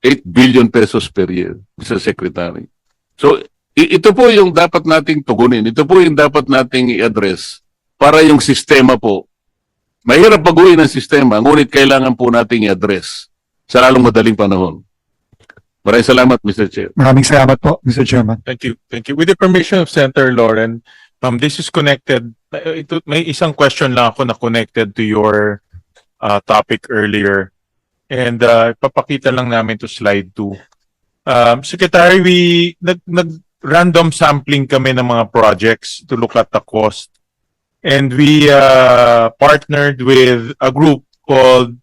8 billion pesos per year, Mr. Secretary. So, ito po yung dapat nating tugunin. Ito po yung dapat nating i-address para yung sistema po. Mahirap baguhin ang sistema, ngunit kailangan po nating i-address sa lalong madaling panahon. Maraming salamat, Mr. Chair. Maraming salamat po, Mr. Chairman. Thank you. Thank you. With the permission of Senator Lauren, um, this is connected. uh, Ito, may isang question lang ako na connected to your uh, topic earlier. And uh, papakita lang namin to slide 2. Um, Secretary, we nag, nag random sampling kami ng mga projects to look at the cost. And we uh, partnered with a group called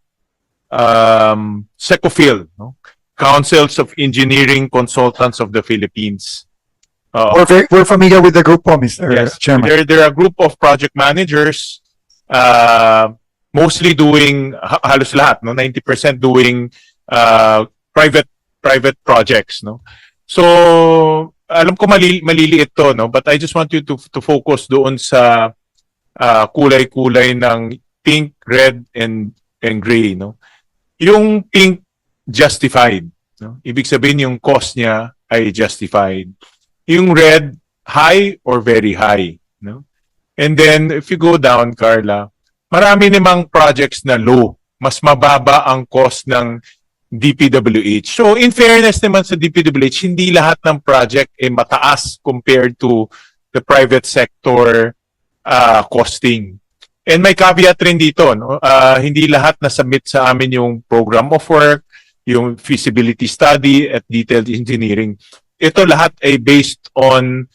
um, Secofil, no? Councils of Engineering Consultants of the Philippines. Uh, We're, very, we're familiar with the group po, Mr. Yes, Chairman. they're, they're a group of project managers, uh, mostly doing, ha- halos lahat, no? 90% doing, uh, private, private projects, no? So, alam ko mali, maliliit to, no? But I just want you to, to focus doon sa, uh, kulay-kulay ng pink, red, and, and gray, no? Yung pink, justified, no? Ibig sabihin yung cost niya ay justified. Yung red, high or very high, no? And then if you go down, Carla, marami namang projects na low. Mas mababa ang cost ng DPWH. So in fairness naman sa DPWH, hindi lahat ng project ay mataas compared to the private sector uh, costing. And may caveat rin dito, no? Ah, hindi lahat na submit sa amin yung program of work, yung feasibility study at detailed engineering ito lahat ay based on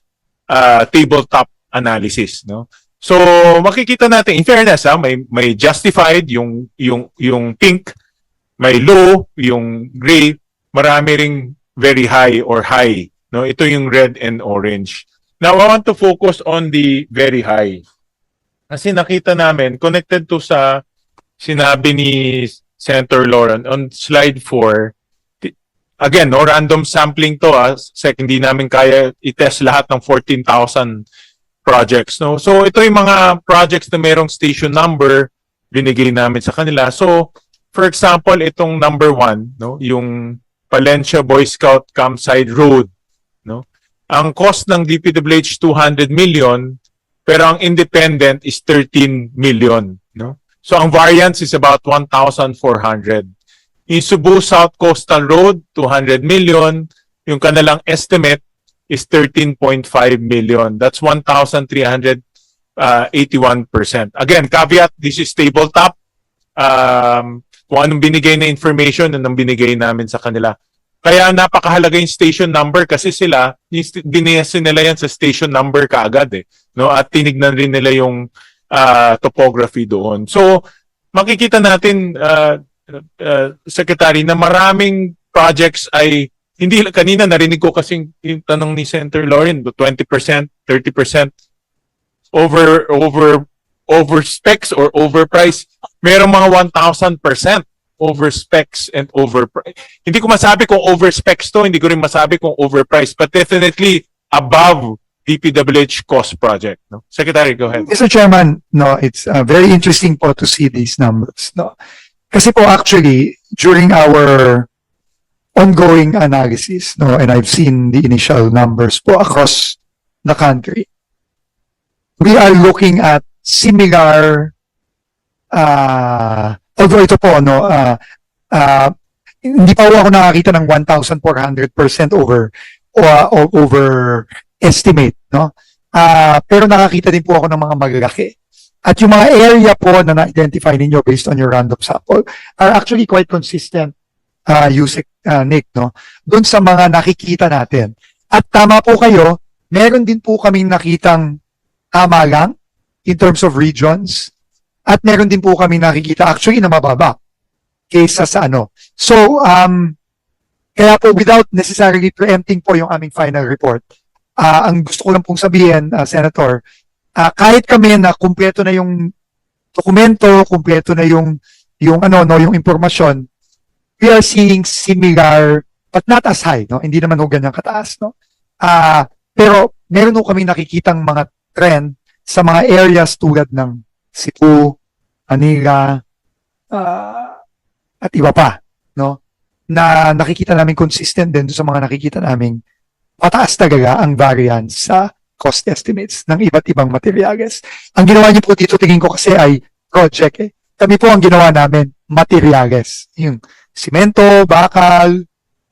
uh, tabletop analysis, no? So, makikita natin in fairness, ha, may may justified yung yung yung pink, may low yung gray, marami ring very high or high, no? Ito yung red and orange. Now, I want to focus on the very high. Kasi nakita namin connected to sa sinabi ni Senator Lauren on slide 4 again, no, random sampling to, ah, hindi namin kaya i-test lahat ng 14,000 projects, no? So, ito yung mga projects na merong station number, binigay namin sa kanila. So, for example, itong number one, no, yung Palencia Boy Scout Campsite Road, no? Ang cost ng DPWH 200 million, pero ang independent is 13 million, no? So, ang variance is about 1,400. Yung Cebu South Coastal Road, 200 million. Yung kanilang estimate is 13.5 million. That's 1,381%. Again, caveat, this is tabletop. Um, kung anong binigay na information, anong binigay namin sa kanila. Kaya napakahalaga yung station number kasi sila, binayasin nila yan sa station number kaagad eh. No? At tinignan rin nila yung ah, topography doon. So, makikita natin, uh, uh, Secretary, na maraming projects ay hindi kanina narinig ko kasi yung tanong ni Senator Lauren, 20%, 30% over over over specs or overprice. Merong mga 1000% over specs and over Hindi ko masabi kung over specs to, hindi ko rin masabi kung overprice, but definitely above DPWH cost project, no? Secretary, go ahead. Mr. Chairman, no, it's uh, very interesting po to see these numbers, no. Kasi po actually, during our ongoing analysis, no, and I've seen the initial numbers po across the country, we are looking at similar, uh, although ito po, no, uh, uh, hindi pa ako nakakita ng 1,400% over, o over estimate, no? Ah, pero nakakita din po ako ng mga malalaki. At yung mga area po na na-identify ninyo based on your random sample are actually quite consistent, uh, Yusek, uh, Nick, no? Doon sa mga nakikita natin. At tama po kayo, meron din po kaming nakitang tama lang in terms of regions. At meron din po kami nakikita actually na mababa kaysa sa ano. So, um, kaya po without necessarily preempting po yung aming final report, ah ang gusto ko lang pong sabihin, ah, Senator, ah, kahit kami na kumpleto na yung dokumento, kumpleto na yung yung ano no, yung impormasyon, we are seeing similar but not as high, no? Hindi naman ho ganyan kataas, no? Ah, pero meron ho kami nakikitang mga trend sa mga areas tulad ng Cebu, Manila, ah, at iba pa, no? na nakikita namin consistent din sa mga nakikita namin mataas talaga ang variance sa cost estimates ng iba't ibang materyales. Ang ginawa niyo po dito tingin ko kasi ay project eh. Kami po ang ginawa namin materyales. Yung simento, bakal,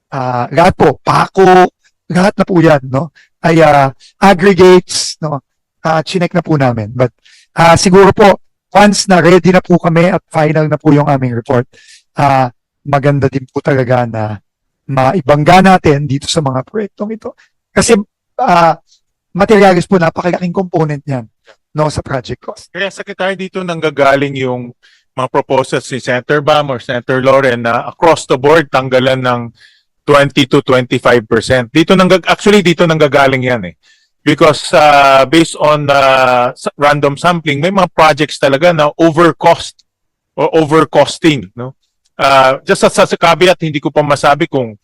ah lahat po, pako, lahat na po yan, no? Ay ah, aggregates, no? Ah, chinek na po namin. But ah siguro po, once na ready na po kami at final na po yung aming report, ah maganda din po talaga na maibangga natin dito sa mga proyektong ito. Kasi ah materials po napakalaking component niyan no sa project cost. Kaya Secretary, dito nanggagaling yung mga proposals ni Senator Bam or Senator Loren na across the board tanggalan ng 20 to 25%. Dito nang actually dito nanggagaling yan eh. Because uh, based on uh, random sampling, may mga projects talaga na overcost or overcosting, no? Uh, just sa, sa caveat, hindi ko pa masabi kung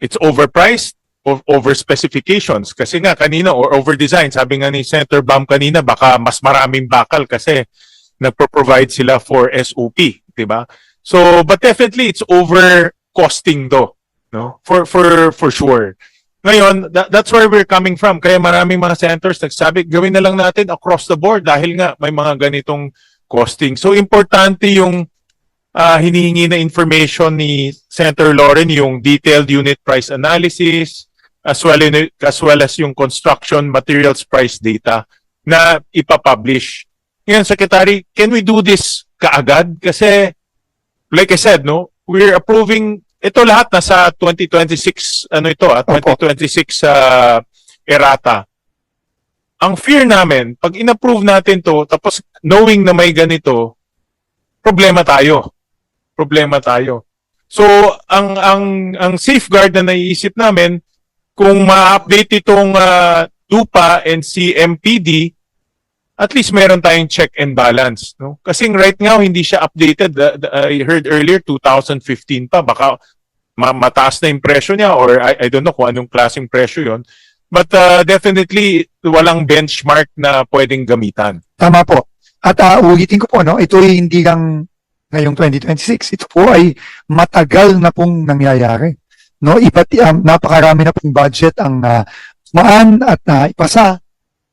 it's overpriced or over specifications kasi nga kanina or over design sabi nga ni Senator Bam kanina baka mas maraming bakal kasi nagpo-provide sila for SOP, 'di ba? So but definitely it's over costing do, no? For for for sure. Ngayon, tha- that's where we're coming from. Kaya maraming mga centers nagsabi, gawin na lang natin across the board dahil nga may mga ganitong costing. So importante yung ah, hinihingi na information ni Senator Lauren, yung detailed unit price analysis, as well, in, as well as yung construction materials price data na ipapublish. Ngayon, Secretary, can we do this kaagad? Kasi, like I said, no, we're approving, ito lahat nasa 2026, ano ito, ah, Opo. 2026 uh, errata. Ang fear namin, pag inapprove natin to, tapos knowing na may ganito, problema tayo. Problema tayo. So, ang ang ang safeguard na naiisip namin kung ma-update itong ah, DUPA and CMPD, at least meron tayong check and balance, no? Kasi right now hindi siya updated. The- the- I heard earlier 2015 pa baka ma- mataas na yung niya or I, I don't know kung anong klaseng presyo 'yon. But ah, definitely walang benchmark na pwedeng gamitan. Tama po. At uh, ko po, no, ito ay hindi lang ngayong 2026. Ito po ay matagal na pong nangyayari. No, iba't um, napakarami na pong budget ang uh, maan at uh, ipasa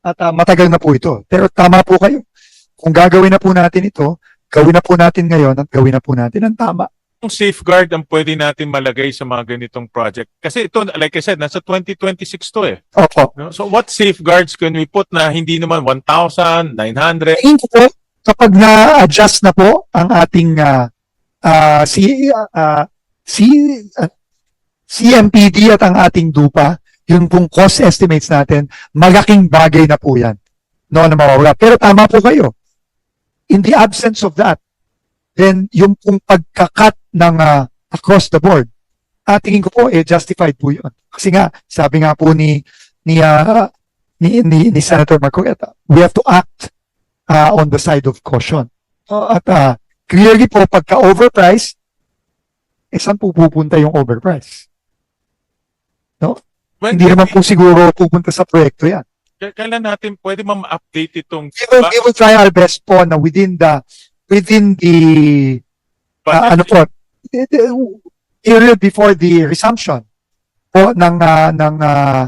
at ah, matagal na po ito. Pero tama po kayo. Kung gagawin na po natin ito, gawin na po natin ngayon at gawin na po natin ang tama. Yung safeguard ang pwede natin malagay sa mga ganitong project. Kasi ito, like I said, nasa 2026 to eh. Opo. No? So what safeguards can we put na hindi naman 1,000, 900? Tingin ko po, kapag na-adjust na po ang ating ah, ah, si, ah, si, ah, CMPD at ang ating DUPA, yung pong cost estimates natin, malaking bagay na po yan. No, na mawawala. Pero tama po kayo. In the absence of that, then yung pong pagkakat ng ah, across the board, ah, tingin ko po, eh, justified po yun. Kasi nga, sabi nga po ni, ni, ah, ni, ni, ni Senator Marcoleta, we have to act uh, on the side of caution. Uh, at uh, clearly po, pagka overpriced, eh saan po pupunta yung overprice? When, Hindi naman po siguro pupunta sa proyekto yan. kailan natin pwede ma-update itong We will, we will try our best po na within the within the uh, ano po period before the resumption po ng uh, ng uh,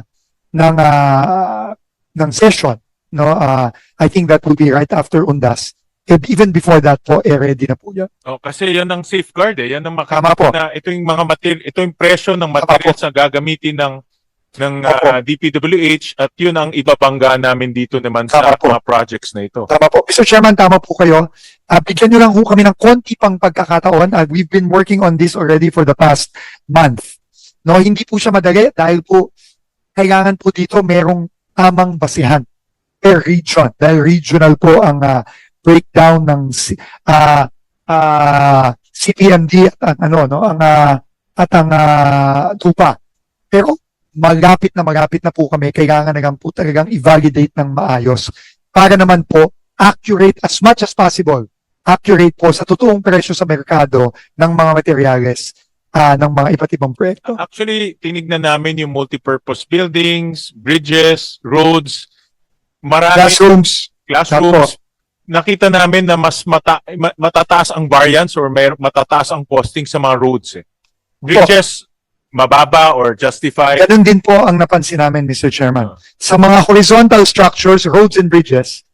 ng uh, ng session no uh, I think that will be right after undas And even before that po eh ready na po yan Oh, kasi yan ang safeguard eh. Yan ang po. na ito yung mga material, ito yung presyo ng materials na gagamitin ng ng Opo. ah, DPWH at yun ang ibabangga namin dito naman sa Tama po. mga projects na ito. Tama po. Mr. Chairman, tama po kayo. Uh, bigyan nyo lang po kami ng konti pang pagkakataon. Uh, we've been working on this already for the past month. No, hindi po siya madali dahil po kailangan po dito merong tamang basihan per region. Dahil regional po ang ah, breakdown ng ah ah, CPMD at ang ano no ang ah, at ang ah, tupa. Pero malapit na malapit na po kami kailangan na lang po talagang i-validate ng maayos para naman po accurate as much as possible. Accurate po sa totoong presyo sa merkado ng mga materyales ah, ng mga iba't ibang proyekto. Actually, tinignan namin yung multipurpose buildings, bridges, roads, marami Classrooms, classrooms. Nakita namin na mas mata, ma- matataas ang variance or may matataas ang costing sa mga roads eh. Bridges, mababa or justified. Ganun din po ang napansin namin, Mr. Chairman. Sa mga horizontal structures, roads and bridges,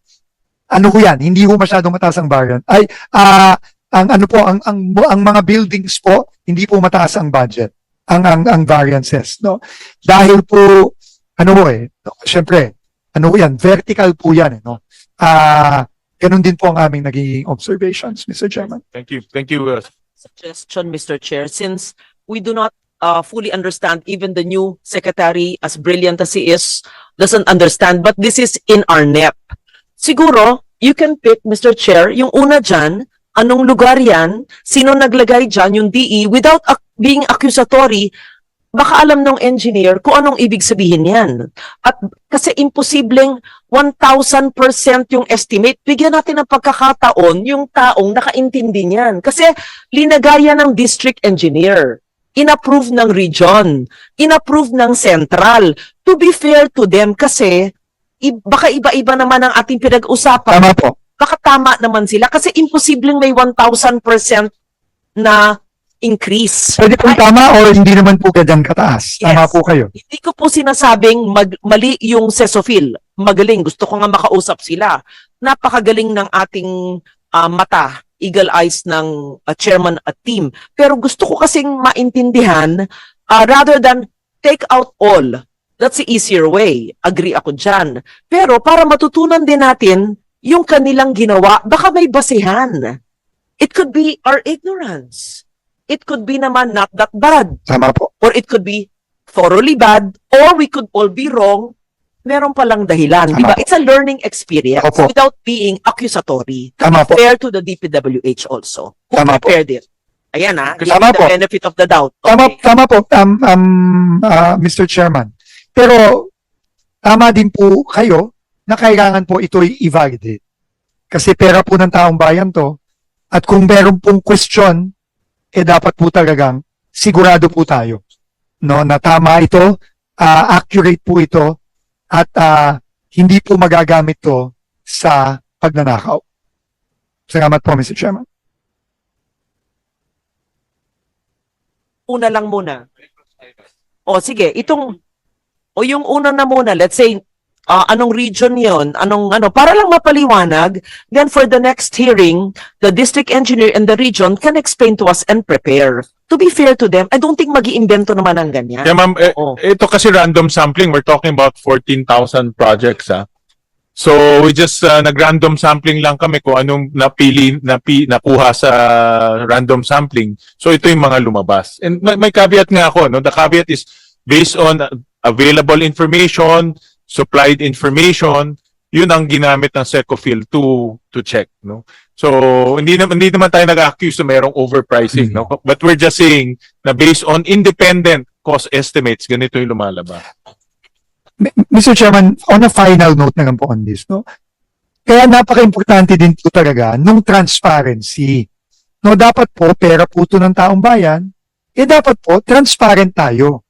ano ko yan, hindi ko masyadong mataas ang variant. Ay, ah, ang ano po, ang, ang, ang mga buildings po, hindi po mataas ang budget. Ang, ang, ang variances, no? Dahil po, ano po eh, no, syempre, ano po yan, vertical po yan, eh, no? Ah, ganun din po ang aming naging observations, Mr. Chairman. Thank you. Thank you. uh, suggestion, Mr. Chair, since we do not uh, fully understand, even the new secretary, as brilliant as he is, doesn't understand, but this is in our NEP. Siguro, you can pick, Mr. Chair, yung una dyan, anong lugar yan, sino naglagay dyan, yung DE, without ac- being accusatory, baka alam ng engineer kung anong ibig sabihin yan. At kasi imposibleng 1,000% yung estimate, bigyan natin ng pagkakataon yung taong nakaintindi niyan. Kasi linagayan ng district engineer, inapprove ng region, inapprove ng central. To be fair to them kasi baka iba-iba naman ang ating pinag-usapan. Tama po. Baka tama naman sila kasi imposibleng may 1,000% na increase. Pwede pong tama or hindi naman po ganyan kataas. Tama Yes. po kayo. Hindi ko po sinasabing mag, mali yung Sesofil. Magaling. Gusto ko nga makausap sila. Napakagaling ng ating ah, mata, eagle eyes ng ah, chairman at team. Pero gusto ko kasing maintindihan ah, rather than take out all. That's the easier way. Agree ako dyan. Pero para matutunan din natin yung kanilang ginawa, baka may basihan. It could be our ignorance. It could be naman not that bad Tama po. or it could be thoroughly bad, or we could all be wrong. Meron palang dahilan, di ba? Tama. It's a learning experience Opo. without being accusatory. Tama po. Fair to the DPWH also. Who Tama po. prepared it? Ayan ah, give Tama the po. benefit of the doubt. Tama, Okay. tama po, um, um, ah, Mr. Chairman. Pero, tama din po kayo na kailangan po ito'y i-validate. Kasi pera po ng taong bayan to. At kung meron pong question, eh dapat po talagang sigurado po tayo. No, na tama ito, ah, accurate po ito, at ah, hindi po magagamit to sa pagnanakaw. Salamat po, Mr. Chairman. Una lang muna. O sige, itong, o yung una na muna, let's say, ah, anong region yon anong ano, para lang mapaliwanag, then for the next hearing, the district engineer and the region can explain to us and prepare. To be fair to them, I don't think mag iimbento naman ng ganyan. Yeah, ma'am, eh, ito kasi random sampling. We're talking about 14,000 projects, ah. So, we just uh, nag-random sampling lang kami kung anong napili, napi, nakuha sa random sampling. So, ito yung mga lumabas. And may, may caveat nga ako, no? The caveat is based on uh, available information, supplied information, yun ang ginamit ng Secofil to to check, no? So, hindi naman hindi naman tayo nag-accuse na mayroong overpricing, no? But we're just saying na based on independent cost estimates, ganito yung lumalabas. Mr. Chairman, on a final note na lang po on this, no? Kaya napaka-importante din po talaga nung transparency. No, dapat po, pera po ito ng taong bayan, eh dapat po, transparent tayo.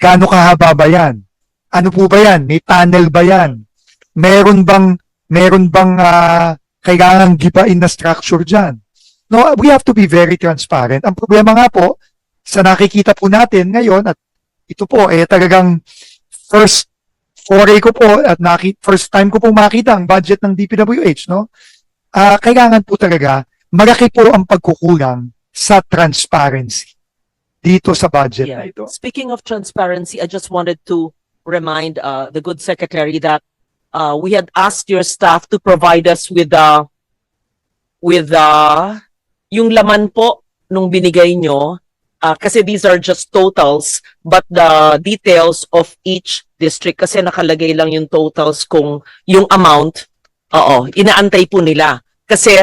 Gaano kahaba ba yan? Ano po ba yan? May tunnel ba yan? Meron bang, meron bang ah, kailangan gibain na structure dyan? No, we have to be very transparent. Ang problema nga po, sa nakikita po natin ngayon, at ito po, eh talagang first foray ko po at naki, first time ko po makita ang budget ng DPWH, no? Ah, kailangan po talaga malaki po ang pagkukulang sa transparency dito sa budget na Yeah. ito. Speaking of transparency, I just wanted to remind uh, the good secretary that uh, we had asked your staff to provide us with uh, with uh, yung laman po nung binigay nyo. Uh, kasi these are just totals but the details of each district kasi nakalagay lang yung totals kung yung amount oo inaantay po nila. Kasi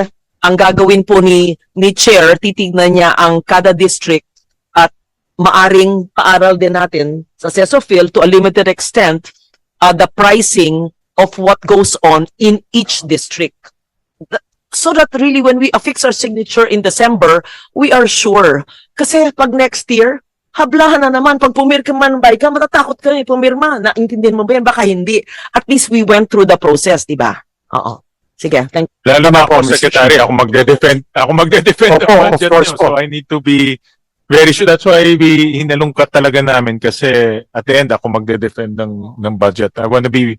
ang gagawin po ni ni chair titignan niya ang kada district maaring paaral din natin sa CESOFIL to a limited extent uh, the pricing of what goes on in each district. So that really when we affix our signature in December, we are sure. Kasi pag next year, hablahan na naman. Pag pumirma man ba ka, matatakot ka eh, pumirma. Naintindihan mo ba yan? Baka hindi. At least we went through the process, di ba? Oo. Sige, thank Lalo na ako, Mr. Secretary, ako magde-defend, ako magde-defend of budget course po. So, I need to be Very sure. That's why we hinalungkat talaga namin kasi at the end ako magde-defend ng, ng budget. I want to be